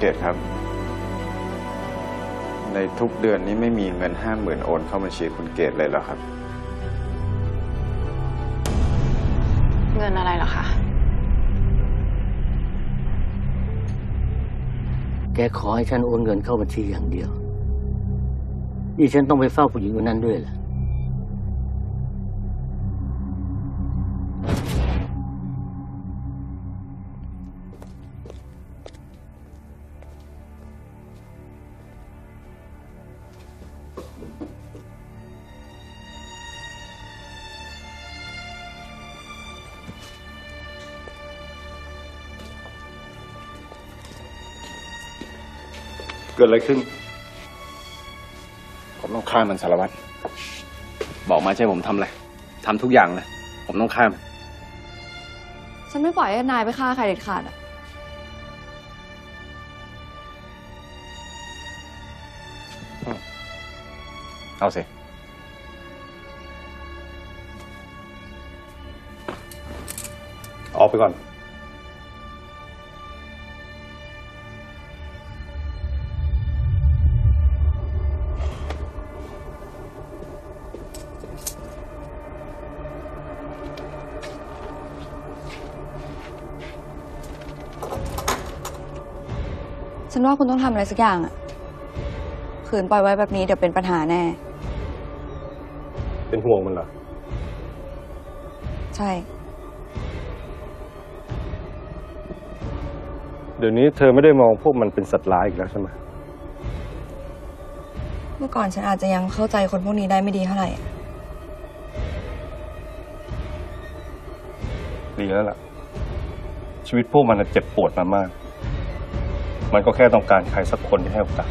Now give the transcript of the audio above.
เกตครับ ในทุกเดือนนี้ไม่มีเงินห้าหมื่นโอนเข้าบัญชีคุณเกตเลยเหรอครับ เงินอะไรเหรอคะ แกขอให้ฉันโอนเงินเข้าบัญชีอย่างเดียว นี่ฉันต้องไปเฝ้าผู้หญิงคนนั้นด้วยเหรอ เกิดอะไรขึ้น ผมต้องฆ่ามันสารวัตร บอกมาใช่ผมทำอะไรทำทุกอย่างเลย ผมต้องฆ่ามัน ฉันไม่ปล่อยให้นายไปฆ่าใครเด็ดขาดอะเอาสิ ออกไปก่อน ฉันว่าคุณต้องทำอะไรสักอย่างอะขืนปล่อยไว้แบบนี้เดี๋ยวเป็นปัญหาแน่ เป็นห่วงมันเหรอ ใช่ เดี๋ยวนี้เธอไม่ได้มองพวกมันเป็นสัตว์ร้ายอีกแล้วใช่ไหมเมื่อก่อนฉันอาจจะยังเข้าใจคนพวกนี้ได้ไม่ดีเท่าไหร่อะดีแล้วล่ะ ชีวิตพวกมันน่ะเจ็บปวดมามาก มันก็แค่ต้องการใครสักคนที่ให้โอกาส